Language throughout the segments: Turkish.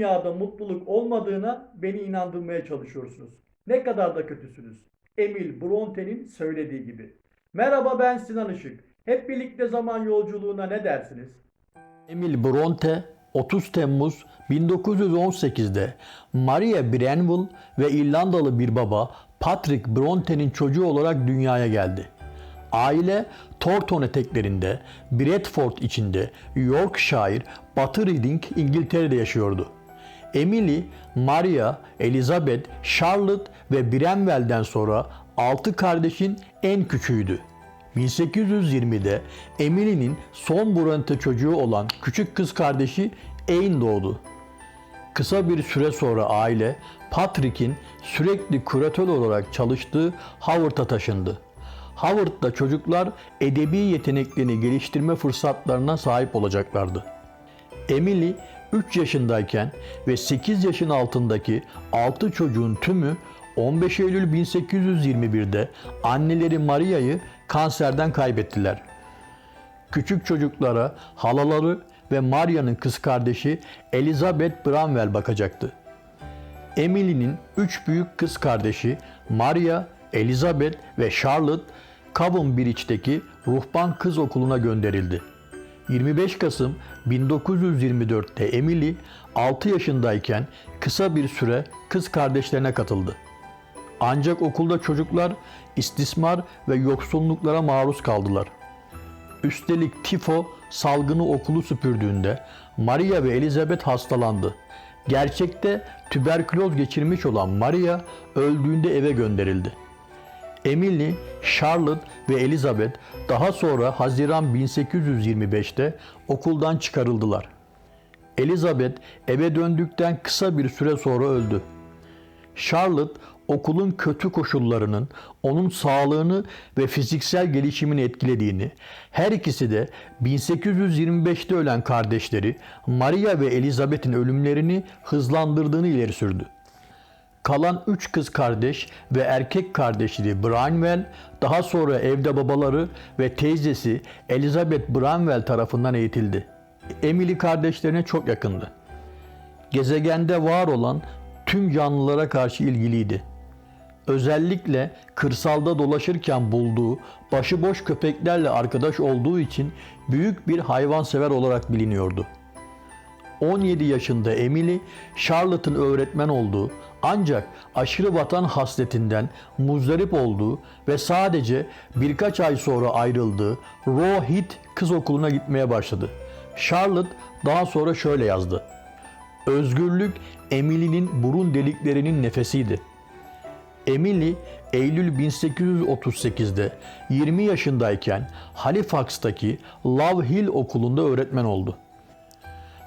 dünyada mutluluk olmadığına beni inandırmaya çalışıyorsunuz. Ne kadar da kötüsünüz. Emil Bronte'nin söylediği gibi. Merhaba ben Sinan Işık. Hep birlikte zaman yolculuğuna ne dersiniz? Emil Bronte 30 Temmuz 1918'de Maria Branwell ve İrlandalı bir baba Patrick Bronte'nin çocuğu olarak dünyaya geldi. Aile Thornton eteklerinde, Bradford içinde, Yorkshire, Batı Reading, İngiltere'de yaşıyordu. Emily, Maria, Elizabeth, Charlotte ve Branwell'den sonra 6 kardeşin en küçüğüydü. 1820'de Emily'nin son Bronte çocuğu olan küçük kız kardeşi Anne doğdu. Kısa bir süre sonra aile Patrick'in sürekli küratör olarak çalıştığı Howard'a taşındı. Howard'da çocuklar edebi yeteneklerini geliştirme fırsatlarına sahip olacaklardı. Emily 3 yaşındayken ve 8 yaşın altındaki 6 çocuğun tümü 15 Eylül 1821'de anneleri Maria'yı kanserden kaybettiler. Küçük çocuklara halaları ve Maria'nın kız kardeşi Elizabeth Bramwell bakacaktı. Emily'nin üç büyük kız kardeşi Maria, Elizabeth ve Charlotte Cavon Bridge'deki ruhban kız okuluna gönderildi. 25 Kasım 1924'te Emily 6 yaşındayken kısa bir süre kız kardeşlerine katıldı. Ancak okulda çocuklar istismar ve yoksulluklara maruz kaldılar. Üstelik tifo salgını okulu süpürdüğünde Maria ve Elizabeth hastalandı. Gerçekte tüberküloz geçirmiş olan Maria öldüğünde eve gönderildi. Emily, Charlotte ve Elizabeth daha sonra Haziran 1825'te okuldan çıkarıldılar. Elizabeth eve döndükten kısa bir süre sonra öldü. Charlotte okulun kötü koşullarının onun sağlığını ve fiziksel gelişimini etkilediğini, her ikisi de 1825'te ölen kardeşleri Maria ve Elizabeth'in ölümlerini hızlandırdığını ileri sürdü. Kalan üç kız kardeş ve erkek kardeşleri Branwell daha sonra evde babaları ve teyzesi Elizabeth Branwell tarafından eğitildi. Emily kardeşlerine çok yakındı. Gezegende var olan tüm canlılara karşı ilgiliydi. Özellikle kırsalda dolaşırken bulduğu başıboş köpeklerle arkadaş olduğu için büyük bir hayvansever olarak biliniyordu. 17 yaşında Emily, Charlotte'ın öğretmen olduğu ancak aşırı vatan hasretinden muzdarip olduğu ve sadece birkaç ay sonra ayrıldığı Roe Heath kız okuluna gitmeye başladı. Charlotte daha sonra şöyle yazdı. Özgürlük Emily'nin burun deliklerinin nefesiydi. Emily, Eylül 1838'de 20 yaşındayken Halifax'taki Love Hill okulunda öğretmen oldu.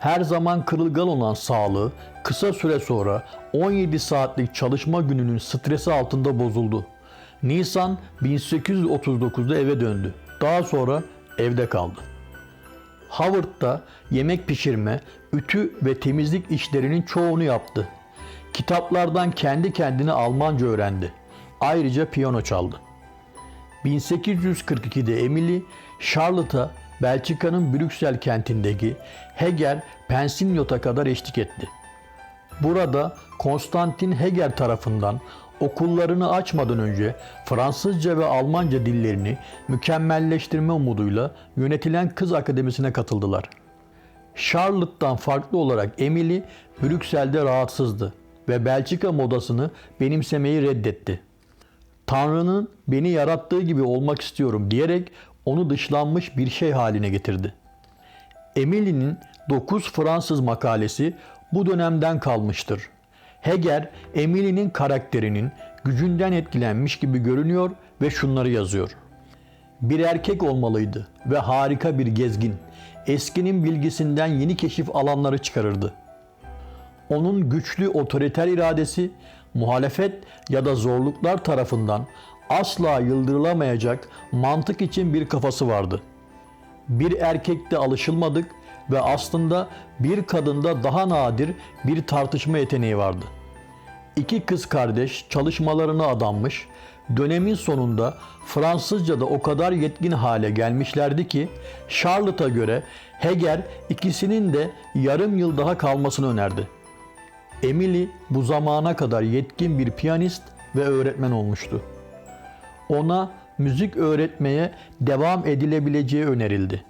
Her zaman kırılgan olan sağlığı kısa süre sonra 17 saatlik çalışma gününün stresi altında bozuldu. Nisan 1839'da eve döndü. Daha sonra evde kaldı. Howard'da yemek pişirme, ütü ve temizlik işlerinin çoğunu yaptı. Kitaplardan kendi kendine Almanca öğrendi. Ayrıca piyano çaldı. 1842'de Emily, Charlotte'a Belçika'nın Brüksel kentindeki Heger Pensinyot'a kadar eşlik etti. Burada Konstantin Heger tarafından okullarını açmadan önce Fransızca ve Almanca dillerini mükemmelleştirme umuduyla yönetilen kız akademisine katıldılar. Charlotte'dan farklı olarak Emily Brüksel'de rahatsızdı ve Belçika modasını benimsemeyi reddetti. Tanrı'nın beni yarattığı gibi olmak istiyorum diyerek onu dışlanmış bir şey haline getirdi. Emily'nin 9 Fransız makalesi bu dönemden kalmıştır. Heger, Emily'nin karakterinin gücünden etkilenmiş gibi görünüyor ve şunları yazıyor. Bir erkek olmalıydı ve harika bir gezgin. Eskinin bilgisinden yeni keşif alanları çıkarırdı. Onun güçlü otoriter iradesi, muhalefet ya da zorluklar tarafından asla yıldırılamayacak mantık için bir kafası vardı. Bir erkekte alışılmadık ve aslında bir kadında daha nadir bir tartışma yeteneği vardı. İki kız kardeş çalışmalarına adanmış, dönemin sonunda Fransızca'da o kadar yetkin hale gelmişlerdi ki Charlotte'a göre Heger ikisinin de yarım yıl daha kalmasını önerdi. Emily bu zamana kadar yetkin bir piyanist ve öğretmen olmuştu. Ona müzik öğretmeye devam edilebileceği önerildi.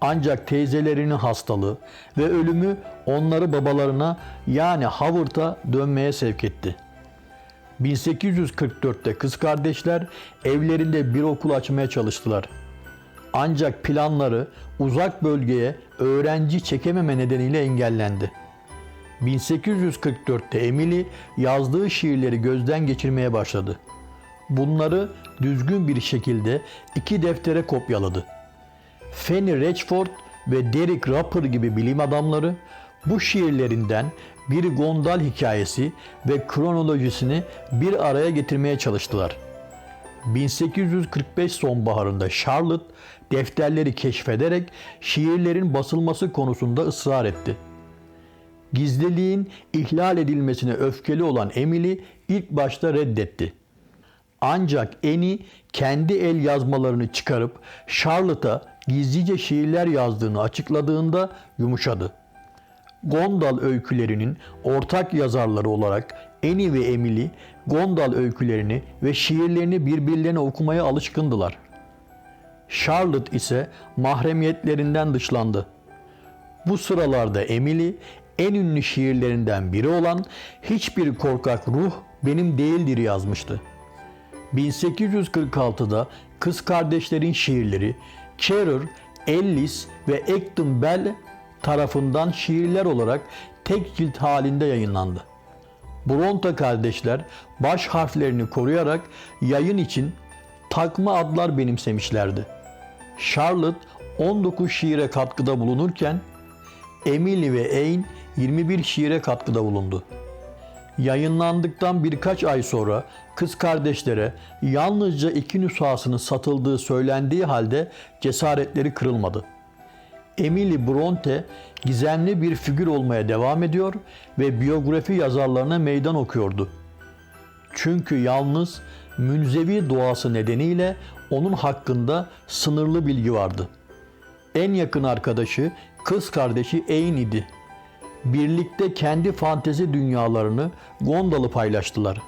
Ancak teyzelerinin hastalığı ve ölümü onları babalarına yani Howard'a dönmeye sevk etti. 1844'te kız kardeşler evlerinde bir okul açmaya çalıştılar. Ancak planları uzak bölgeye öğrenci çekememe nedeniyle engellendi. 1844'te Emily yazdığı şiirleri gözden geçirmeye başladı. Bunları düzgün bir şekilde iki deftere kopyaladı. Fanny Rechford ve Derek Rapper gibi bilim adamları bu şiirlerinden bir gondal hikayesi ve kronolojisini bir araya getirmeye çalıştılar. 1845 sonbaharında Charlotte defterleri keşfederek şiirlerin basılması konusunda ısrar etti. Gizliliğin ihlal edilmesine öfkeli olan Emily ilk başta reddetti. Ancak Annie kendi el yazmalarını çıkarıp Charlotte'a gizlice şiirler yazdığını açıkladığında yumuşadı. Gondal öykülerinin ortak yazarları olarak Annie ve Emily Gondal öykülerini ve şiirlerini birbirlerine okumaya alışkındılar. Charlotte ise mahremiyetlerinden dışlandı. Bu sıralarda Emily en ünlü şiirlerinden biri olan Hiçbir Korkak Ruh Benim Değildir yazmıştı. 1846'da kız kardeşlerin şiirleri Cherer, Ellis ve Acton Bell tarafından şiirler olarak tek cilt halinde yayınlandı. Bronte kardeşler baş harflerini koruyarak yayın için takma adlar benimsemişlerdi. Charlotte 19 şiire katkıda bulunurken Emily ve Anne 21 şiire katkıda bulundu. Yayınlandıktan birkaç ay sonra kız kardeşlere yalnızca iki nüshasının satıldığı söylendiği halde cesaretleri kırılmadı. Emily Bronte gizemli bir figür olmaya devam ediyor ve biyografi yazarlarına meydan okuyordu. Çünkü yalnız münzevi doğası nedeniyle onun hakkında sınırlı bilgi vardı. En yakın arkadaşı kız kardeşi Ain idi. Birlikte kendi fantezi dünyalarını Gondal'ı paylaştılar.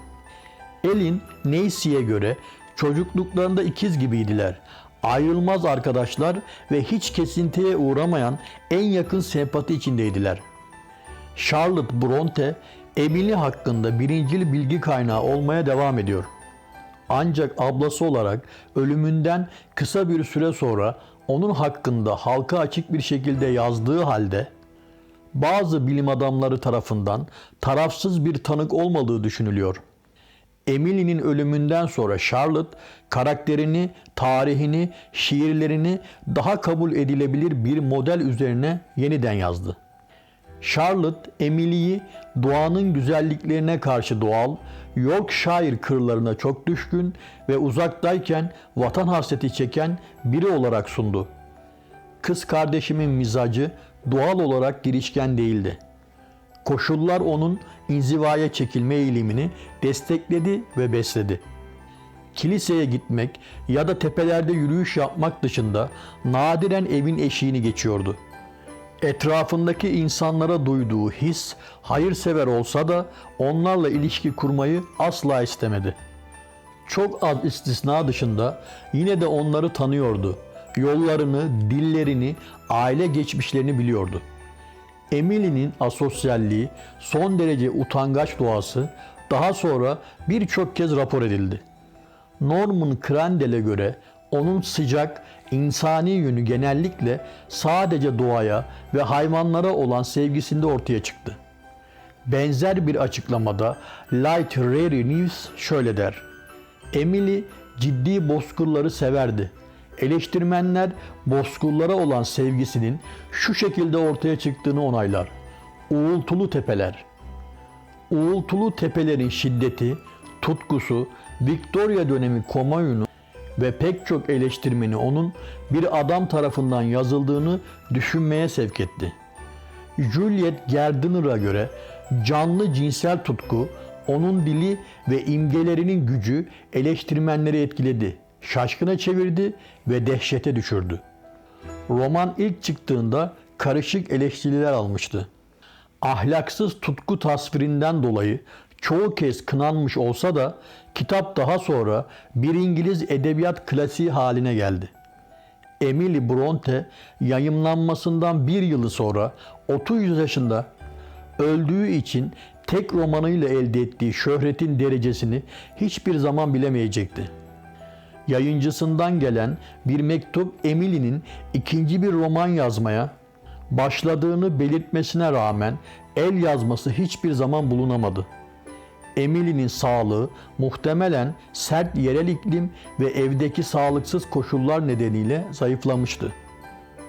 Elin Neysi'ye göre çocukluklarında ikiz gibiydiler. Ayrılmaz arkadaşlar ve hiç kesintiye uğramayan en yakın sempati içindeydiler. Charlotte Bronte, Emily hakkında birincil bilgi kaynağı olmaya devam ediyor. Ancak ablası olarak ölümünden kısa bir süre sonra onun hakkında halka açık bir şekilde yazdığı halde bazı bilim adamları tarafından tarafsız bir tanık olmadığı düşünülüyor. Emily'nin ölümünden sonra Charlotte karakterini, tarihini, şiirlerini daha kabul edilebilir bir model üzerine yeniden yazdı. Charlotte, Emily'yi doğanın güzelliklerine karşı doğal, Yorkshire kırlarına çok düşkün ve uzaktayken vatan hasreti çeken biri olarak sundu. Kız kardeşimin mizacı doğal olarak girişken değildi. Koşullar onun inzivaya çekilme eğilimini destekledi ve besledi. Kiliseye gitmek ya da tepelerde yürüyüş yapmak dışında nadiren evin eşiğini geçiyordu. Etrafındaki insanlara duyduğu his hayırsever olsa da onlarla ilişki kurmayı asla istemedi. Çok az istisna dışında yine de onları tanıyordu. Yollarını, dillerini, aile geçmişlerini biliyordu. Emily'nin asosyalliği, son derece utangaç doğası daha sonra birçok kez rapor edildi. Norman Crandel'e göre onun sıcak, insani yönü genellikle sadece doğaya ve hayvanlara olan sevgisinde ortaya çıktı. Benzer bir açıklamada Light Rare News şöyle der. Emily ciddi bozkırları severdi. Eleştirmenler bozkırlara olan sevgisinin şu şekilde ortaya çıktığını onaylar. Uğultulu tepeler. Uğultulu tepelerin şiddeti, tutkusu, Victoria dönemi kamuoyunu ve pek çok eleştirmeni onun bir adam tarafından yazıldığını düşünmeye sevk etti. Juliet Gardiner'a göre canlı cinsel tutku, onun dili ve imgelerinin gücü eleştirmenleri etkiledi, şaşkına çevirdi ve dehşete düşürdü. Roman ilk çıktığında karışık eleştiriler almıştı. ahlaksız tutku tasvirinden dolayı çoğu kez kınanmış olsa da kitap daha sonra bir İngiliz edebiyat klasiği haline geldi. Emily Bronte yayımlanmasından bir yılı sonra 30 yaşında öldüğü için tek romanıyla elde ettiği şöhretin derecesini hiçbir zaman bilemeyecekti. Yayıncısından gelen bir mektup Emily'nin ikinci bir roman yazmaya başladığını belirtmesine rağmen el yazması hiçbir zaman bulunamadı. Emily'nin sağlığı muhtemelen sert yerel iklim ve evdeki sağlıksız koşullar nedeniyle zayıflamıştı.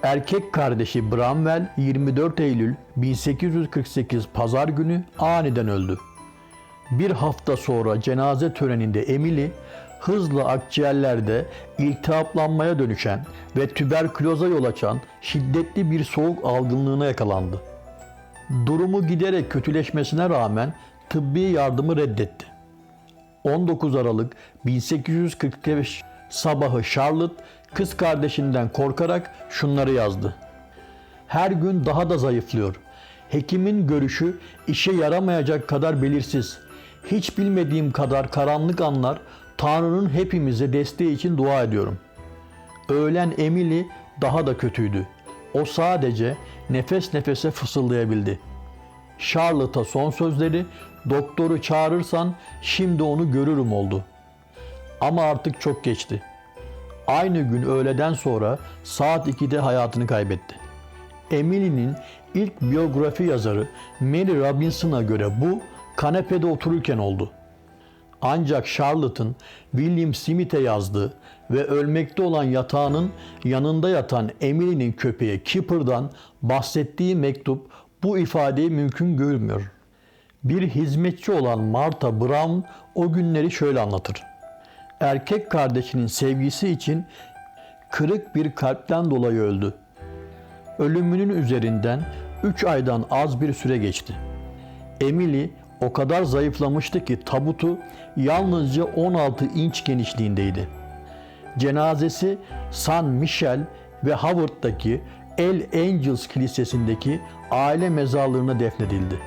Erkek kardeşi Bramwell 24 Eylül 1848 Pazar günü aniden öldü. Bir hafta sonra cenaze töreninde Emily hızla akciğerlerde iltihaplanmaya dönüşen ve tüberküloza yol açan şiddetli bir soğuk algınlığına yakalandı. Durumu giderek kötüleşmesine rağmen tıbbi yardımı reddetti. 19 Aralık 1845 sabahı Charlotte kız kardeşinden korkarak şunları yazdı. Her gün daha da zayıflıyor. Hekimin görüşü işe yaramayacak kadar belirsiz. Hiç bilmediğim kadar karanlık anlar Tanrı'nın hepimize desteği için dua ediyorum. Öğlen Emily daha da kötüydü. O sadece nefes nefese fısıldayabildi. Charlotte'a son sözleri doktoru çağırırsan şimdi onu görürüm oldu. Ama artık çok geçti. Aynı gün öğleden sonra saat 2'de hayatını kaybetti. Emily'nin ilk biyografi yazarı Mary Robinson'a göre bu kanepede otururken oldu. Ancak Charlotte'ın William Smith'e yazdığı ve ölmekte olan yatağının yanında yatan Emily'nin köpeği Kipper'dan bahsettiği mektup bu ifadeyi mümkün görmüyor. Bir hizmetçi olan Martha Brown o günleri şöyle anlatır. Erkek kardeşinin sevgisi için kırık bir kalpten dolayı öldü. Ölümünün üzerinden 3 aydan az bir süre geçti. Emily o kadar zayıflamıştı ki tabutu yalnızca 16 inç genişliğindeydi. Cenazesi San Michel ve Howard'daki El Angels Kilisesi'ndeki aile mezarlığına defnedildi.